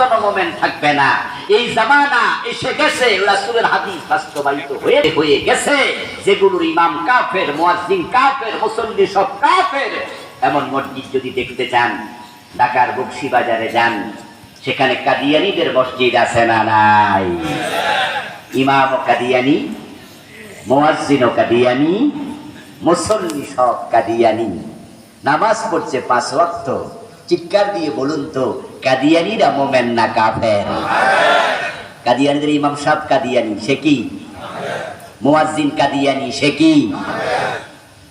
একজন মোমেন থাকবে না। এই জামানা এসে গেছে, রাসূলের হাদিস বাস্তবায়িত হয়ে হয়ে গেছে। যেগুলোর ইমাম কাফের, মুয়াজ্জিন কাফের, মুসল্লি সব কাফের। এমন মসজিদ যদি দেখতে চান, ঢাকার বক্সি বাজারে যান, সেখানে কাদিয়ানিদের মসজিদ আছে না নাই? ইমাম কাদিয়ানি মুয়াজ্জিন কাদিয়ানি, মুসল্লি সব কাদিয়ানি। নামাজ পড়ছে পাঁচ ওয়াক্ত। চিৎকার দিয়ে বলুন তো, কাদিয়ানিরা মোমেন না কাফের? কাদিয়ানিদের ইমাম সাহেব কাদিয়ানি, সে কি? মুয়াজ্জিন কাদিয়ানি, সে কি?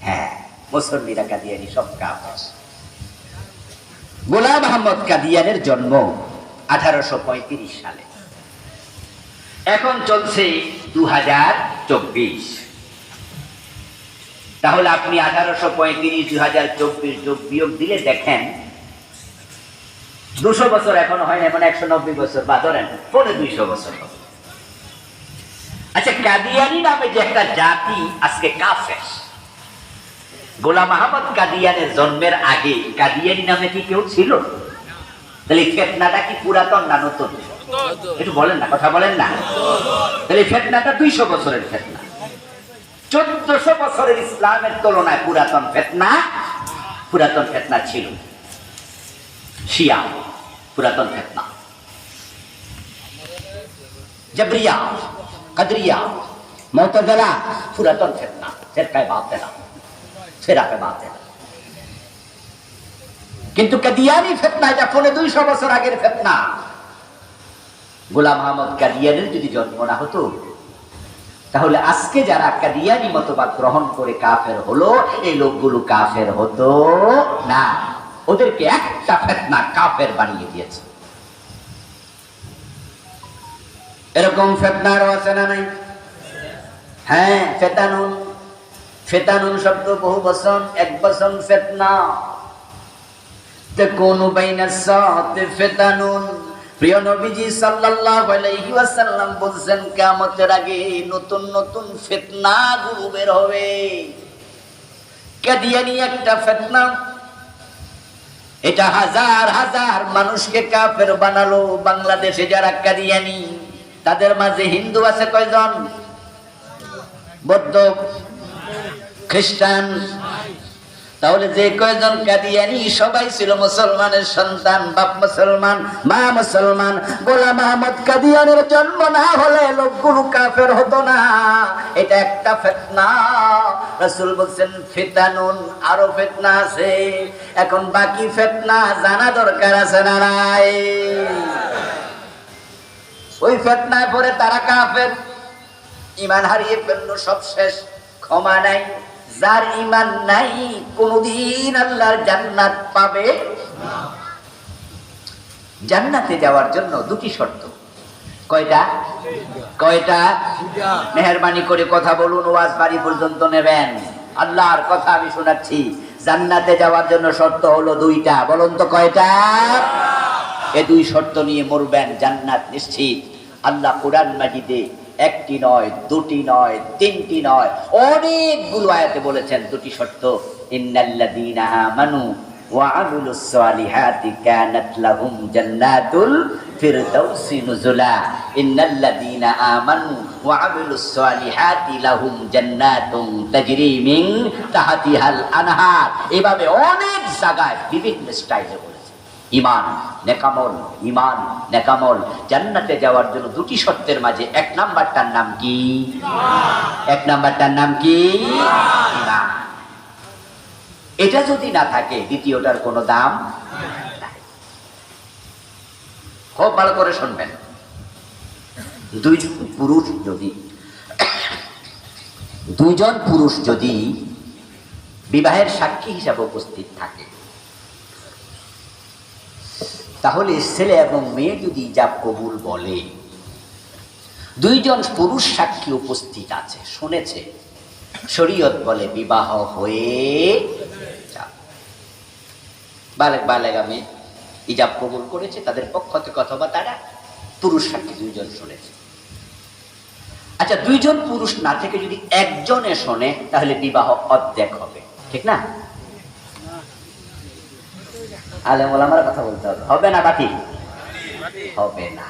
হ্যাঁ মুসল্লিরা কাদিয়ানি, সব কাফের। গোলাম আহমদ কাদিয়ানের জন্ম আঠারোশো পঁয়ত্রিশ সালে। এখন চলছে দু হাজার চব্বিশ। তাহলে আপনি আঠারোশো পঁয়ত্রিশ দুই হাজার চব্বিশ যোগ বিয়োগ দিলে দেখেন দুশো বছর এখনও হয় না মানে একশো নব্বই বছর বা ধরেন পরে দুইশো বছর আচ্ছা কাদিয়ানি নামে যে একটা জাতি আজকে কাফের। গোলাম আহমদ কাদিয়ানের জন্মের আগে কাদিয়ানি নামে কি কেউ ছিল? তাহলে ফেতনাটা কি পুরাতন না নতুন? একটু বলেন না, কথা বলেন না। তাহলে ফেতনাটা দুইশো বছরের ফেতনা। চোদ্দশো বছরের ইসলামের তুলনায় পুরাতন ফেতনা পুরাতন ফেতনা ছিল। শিয়া। পুরাতন ফেতনা জবরিয়া কদরিয়া মতজলা পুরাতন ফেতনা ফেরকায় বাদ দেনা ফেরাকে বাদ দেনা কিন্তু কাদিয়ানি ফেতনা এটা পৌনে দুইশো বছর আগের ফেতনা গোলাম আহমদ কাদিয়ানের যদি জন্ম না হতো তাহলে আজকে যারা কাদিয়ানি মতবাদ গ্রহণ করে কাফের হলো এই লোকগুলো কাফের হতো না ওদেরকে একটা ফেতনা কাফের বানিয়ে দিয়েছে। এরকম ফেতনা আরও আছে না নাই? হ্যাঁ ফেতানুন। ফেতানুন শব্দ বহু বসন এক বসন ফেতনা। তেকুনু বাইনাস সাতে ফেতানুন। প্রিয় নবীজি সাল্লাল্লাহু আলাইহি ওয়াসাল্লাম বলছেন, কিয়ামতের আগে নতুন নতুন ফিতনা গুরু বের হবে। কাদিয়ানি একটা ফিতনা এটা হাজার হাজার মানুষকে কাফের বানালো, বাংলাদেশে যারা কাদিয়ানি, তাদের মাঝে হিন্দু আছে কয়জন? বৌদ্ধ, খ্রিস্টান। তাহলে যে কয়জন কাদিয়ানি? সবাই ছিল মুসলমানের সন্তান, বাপ মুসলমান, মা মুসলমান। গোলাম আহমদ কাদিয়ানের জন্ম না হলে লোকগুলো কাফের হতো না। এটা একটা ফেতনা। রাসূল বলছেন ফিতানুন আরও ফেতনা আছে। এখন বাকি ফেতনা জানা দরকার আছে না নাই? ওই ফেতনায় পরে তারা কাফের। ইমান হারিয়ে ফেলল, সব শেষ। ক্ষমা নাই। যার ইমান নাই, কোনদিন আল্লাহর জান্নাত পাবে জান্নাতে যাওয়ার জন্য দুটি শর্ত। কয়টা? কয়টা? মেহরবানি করে কথা বলুন, ওয়াজ বাড়ি পর্যন্ত নেবেন। আল্লাহর কথা আমি শোনাচ্ছি। জান্নাতে যাওয়ার জন্য শর্ত হলো দুইটা। বলুন তো কয়টা? এ দুই শর্ত নিয়ে মরবেন জান্নাত নিশ্চিত। আল্লাহ কোরআন মাজিদে একটি নয়, দুটি নয়, তিনটি নয়, অনেকগুলো আয়াতে বলেছেন দুটি শর্ত। ইন্নাল্লাযীনা আমানু এভাবে অনেক জায়গায় বিভিন্ন ইমান নেকামল ইমান নেকামল। জান্নাতে যাওয়ার জন্য দুটি শর্তের মাঝে এক নাম্বারটার নাম কি? এক নাম্বারটার নাম কি? এটা যদি না থাকে, দ্বিতীয়টার কোনো দাম। খুব ভালো করে শুনবেন দুইজন পুরুষ যদি, দুইজন পুরুষ যদি বিবাহের সাক্ষী হিসাবে উপস্থিত থাকে, তাহলে ছেলে এবং মেয়ে যদি যা কবুল বলে, দুইজন পুরুষ সাক্ষী উপস্থিত আছে, শুনেছে, শরীয়ত বলে বিবাহ হয়ে। বালেক আমি ইজাব কবুল করেছে, তাদের পক্ষ থেকে অথবা তারা পুরুষ সাক্ষী দুইজন শুনেছে। আচ্ছা দুইজন পুরুষ না থেকে যদি একজনে শোনে, তাহলে বিবাহ অর্ধেক হবে। ঠিক না? আলে আলেম ওলামার কথা বলতে হবে। হবে না বাকি? হবে না।